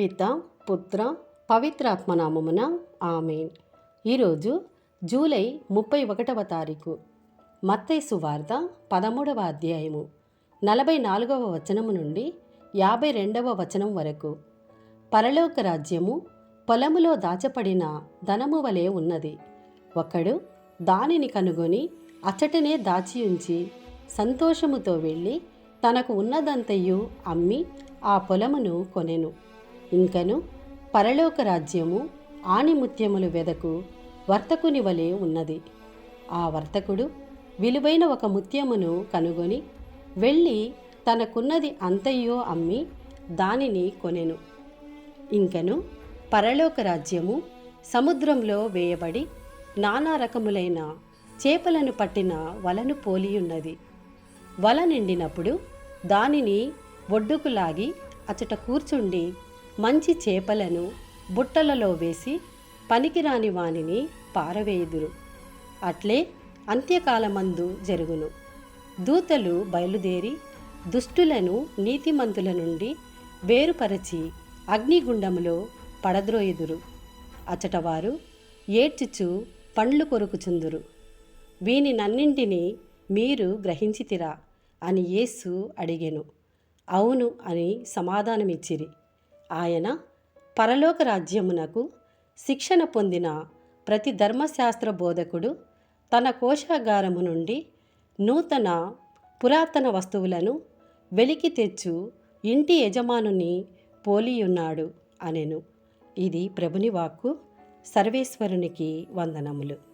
పిత పుత్ర పవిత్రాత్మనామమున ఆమెన్. ఈరోజు జూలై ముప్పై ఒకటవ తారీఖు మత్తైసు వార్త పదమూడవ అధ్యాయము నలభై నాలుగవ వచనము నుండి యాభై రెండవ వచనం వరకు. పరలోక రాజ్యము పొలములో దాచపడిన ధనము వలె ఉన్నది. ఒకడు దానిని కనుగొని అచ్చటనే దాచి ఉంచి సంతోషముతో వెళ్ళి తనకు ఉన్నదంతయు అమ్మి ఆ పొలమును కొనెను. ఇంకను పరలోక రాజ్యము ఆణిముత్యములు వెదకు వర్తకుని వలె ఉన్నది. ఆ వర్తకుడు విలువైన ఒక ముత్యమును కనుగొని వెళ్ళి తనకున్నది అంతయ్యో అమ్మి దానిని కొనెను. ఇంకను పరలోక రాజ్యము సముద్రంలో వేయబడి నానా రకములైన చేపలను పట్టిన వలను పోలియున్నది. వల నిండినప్పుడు దానిని ఒడ్డుకు లాగి అచట కూర్చుండి మంచి చేపలను బుట్టలలో వేసి పనికిరాని వానిని పారవేయుదురు. అట్లే అంత్యకాలమందు జరుగును. దూతలు బయలుదేరి దుష్టులను నీతిమంతుల నుండి వేరుపరచి అగ్నిగుండములో పడద్రోయుదురు. అచటవారు ఏడ్చుచు పండ్లు కొరుకుచుందురు. వీనినన్నింటినీ మీరు గ్రహించితిరా అని యేసు అడిగెను. అవును అని సమాధానమిచ్చిరి. ఆయన పరలోక రాజ్యమునకు శిక్షణ పొందిన ప్రతి ధర్మశాస్త్ర బోధకుడు తన కోశాగారము నుండి నూతన పురాతన వస్తువులను వెలికి తెచ్చు ఇంటి యజమానుని పోలియున్నాడు అనెను. ఇది ప్రభుని వాక్కు. సర్వేశ్వరునికి వందనములు.